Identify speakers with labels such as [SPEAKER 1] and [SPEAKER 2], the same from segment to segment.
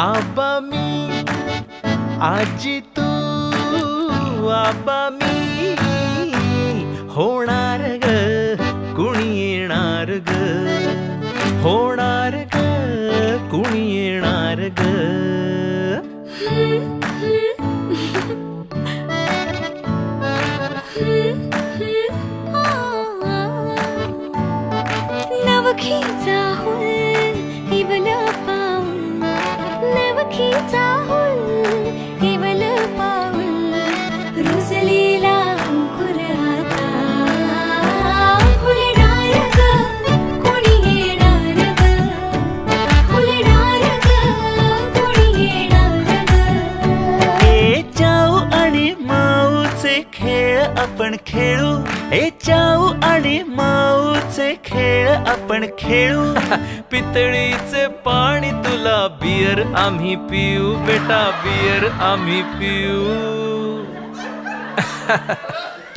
[SPEAKER 1] आबा मी आजी तू आबा मी होणार ग कुणी येणार ग? होणार ग कुणी येणार ग?
[SPEAKER 2] नवखीचा हुल नवखीचा हुल इवल पाऊल रुजलेला अंकुर आता. फुलणार ग कोणी येणार ग? फुलणार ग कोणी येणार ग?
[SPEAKER 1] ए चाऊ आणि माऊचे खेळ आपण खेळू. ए चाऊ आणि माऊचे खेळ आपण खेळू.
[SPEAKER 3] पितळीचे बियर आम्ही पिऊ बेटा बियर आम्ही पिऊ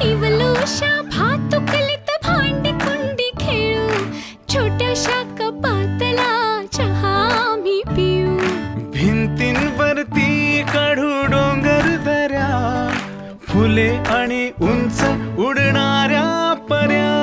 [SPEAKER 2] इवलूशा भातुकलीत भांडी कुंडी खेळू छोट्याशा कपातला चहा आम्ही पिऊ
[SPEAKER 1] भिंतींवरती काढू डोंगर दऱ्या फुले आणि उंच उडणाऱ्या पर्या